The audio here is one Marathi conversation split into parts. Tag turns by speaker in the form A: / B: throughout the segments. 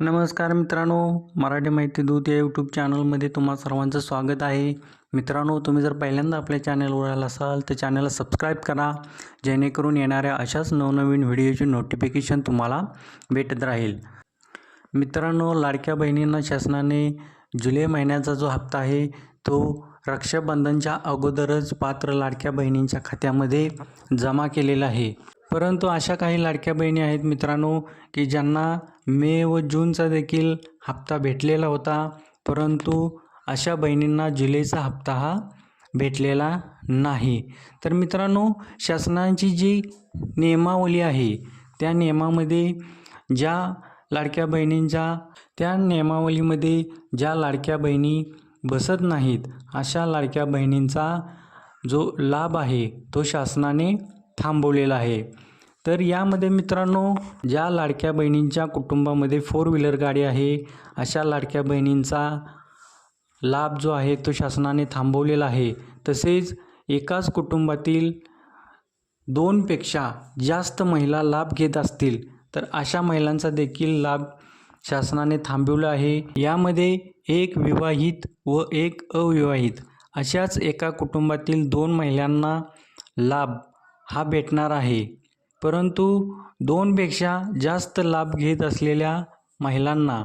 A: नमस्कार मित्रांनो मराठी माहिती दूत या यूट्यूब चॅनलमध्ये तुम्हा सर्वांचं स्वागत आहे. मित्रांनो तुम्ही जर पहिल्यांदा आपल्या चॅनलवर आला असाल तर चॅनलला सबस्क्राईब करा. जेणेकरून येणाऱ्या अशाच नवनवीन व्हिडिओची नोटिफिकेशन तुम्हाला भेटत राहील. मित्रांनो लाडक्या बहिणींना शासनाने जुलै महिन्याचा जो हप्ता आहे तो रक्षाबंधनच्या अगोदरच पात्र लाडक्या बहिणींच्या खात्यामध्ये जमा केलेला आहे. परंतु अशा काही लाडक्या बहिणी आहेत मित्रांनो की ज्यांना मे व जूनचा देखील हप्ता भेटलेला होता परंतु अशा बहिणींना जुलैचा हप्ता हा भेटलेला नाही. तर मित्रांनो शासनाची जी नियमावली आहे त्या नियमामध्ये ज्या लाडक्या बहिणींच्या त्या नियमावलीमध्ये ज्या लाडक्या बहिणी बसत नाहीत. अशा लाडक्या बहिणींचा जो लाभ आहे तो शासनाने थांबवलेला आहे. तर यामध्ये मित्रांनो ज्या लाडक्या बहिणींच्या कुटुंबामध्ये फोर व्हीलर गाडी आहे अशा लाडक्या बहिणींचा लाभ जो आहे तो शासनाने थांबवलेला आहे. तसेच एकाच कुटुंबातील दोनपेक्षा जास्त महिला लाभ घेत असतील तर अशा महिलांचा देखील लाभ शासनाने थांबवला आहे. यामध्ये एक विवाहित व एक अविवाहित. अशाच एका कुटुंबातील दोन महिलांना लाभ हा भेटणार आहे. परंतु दोनपेक्षा जास्त लाभ घेत असलेल्या महिलांना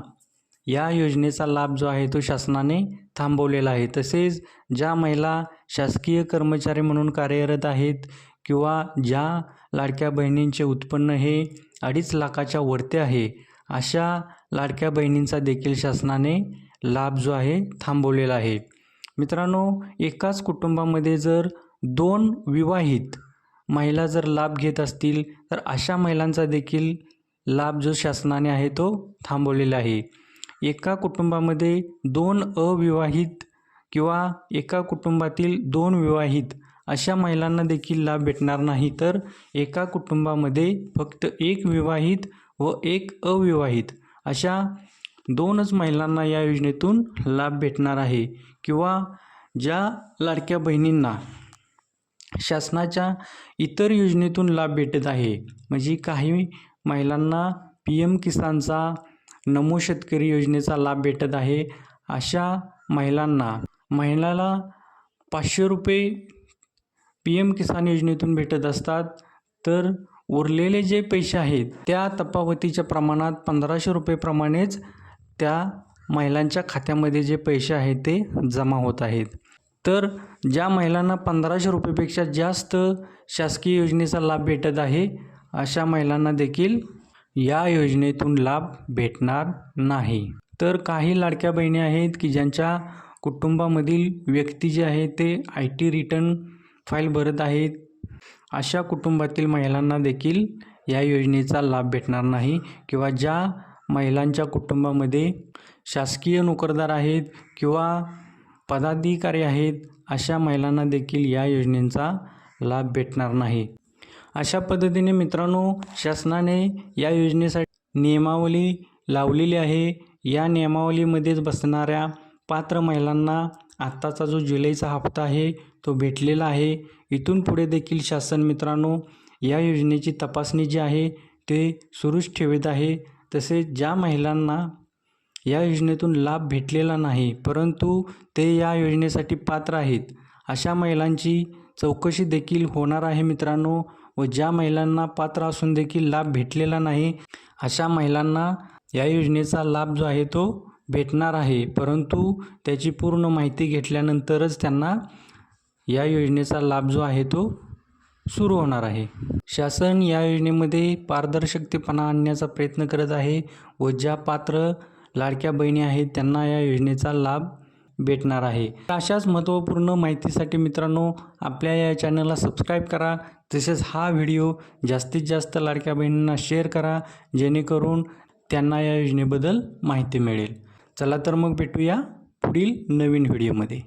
A: या योजनेचा लाभ जो आहे तो शासनाने थांबवलेला आहे. तसेच ज्या महिला शासकीय कर्मचारी म्हणून कार्यरत आहेत किंवा ज्या लाडक्या बहिणींचे उत्पन्न हे अडीच लाखाच्या वरती आहे अशा लाडक्या बहिणींचा देखील शासनाने लाभ जो आहे थांबवलेला आहे. मित्रांनो एकाच कुटुंबामध्ये जर दोन विवाहित महिला जर लाभ घेत असतील तर अशा महिलांचा देखील लाभ जो शासनाने आहे तो थांबवलेला आहे. एका कुटुंबामध्ये दोन अविवाहित किंवा एका कुटुंबातील दोन विवाहित अशा महिलांना देखील लाभ भेटणार नाही तर एका कुटुंबामध्ये फक्त एक विवाहित व एक अविवाहित. अशा दोनच महिलांना या योजनेतून लाभ भेटणार आहे किंवा ज्या लाडक्या बहिणींना शासनाच्या इतर योजनेतून लाभ भेटत आहे. म्हणजे काही महिलांना पी एम किसानचा नमो शेतकरी योजनेचा लाभ भेटत आहे. अशा महिलांना महिलाला पाचशे रुपये पी एम किसान योजनेतून भेटत असतात. तर उरलेले जे पैसे आहेत त्या तपावतीच्या प्रमाणात पंधराशे रुपयेप्रमाणेच त्या महिलांच्या खात्यामध्ये जे पैसे आहेत ते जमा होत आहेत. तर ज्या महिलांना पंधराशे रुपयेपेक्षा जास्त शासकीय योजनेचा लाभ भेटत आहे अशा महिलांना देखील या योजनेतून लाभ भेटणार नाही. तर काही लाडक्या बहिणी आहेत की ज्यांच्या कुटुंबामधील व्यक्ती जे आहे ते आय टी रिटर्न फाईल भरत आहेत अशा कुटुंबातील महिलांना देखील या योजनेचा लाभ भेटणार नाही किंवा ज्या महिलांच्या कुटुंबामध्ये शासकीय नोकरदार आहेत किंवा पदाधिकारी आहेत अशा महिलांना देखील या योजनेचा लाभ भेटणार नाही. अशा पद्धतीने मित्रांनो शासनाने या योजनेसाठी नियमावली लावलेली आहे. या नियमावलीमध्येच बसणाऱ्या पात्र महिलांना आत्ताचा जो जुलैचा हप्ता आहे तो भेटलेला आहे. इथून पुढे देखील शासन मित्रांनो या योजनेची तपासणी जी आहे ते सुरूच ठेवत आहे. तसेच ज्या महिलांना या योजनेतून लाभ भेटलेला नाही परंतु ते या योजनेसाठी पात्र आहेत अशा महिलांची चौकशी देखील होणार आहे मित्रांनो व ज्या महिलांना पात्र असून देखील लाभ भेटलेला नाही अशा महिलांना या योजनेचा लाभ जो आहे तो भेटणार आहे. परंतु त्याची पूर्ण माहिती घेतल्यानंतरच त्यांना या योजनेचा लाभ जो आहे तो सुरू होणार आहे. शासन या योजनेमध्ये पारदर्शकतेपणा आणण्याचा प्रयत्न करत आहे व ज्या पात्र लाडक्या बहिणी आहेत त्यांना या योजनेचा लाभ भेटणार आहे. अशाच महत्त्वपूर्ण माहितीसाठी मित्रांनो आपल्या या चॅनलला सबस्क्राईब करा. तसेच हा व्हिडिओ जास्तीत जास्त लाडक्या बहिणींना शेअर करा जेणेकरून त्यांना या योजनेबद्दल माहिती मिळेल. चला तर मग भेटूया पुढील नवीन व्हिडिओमध्ये.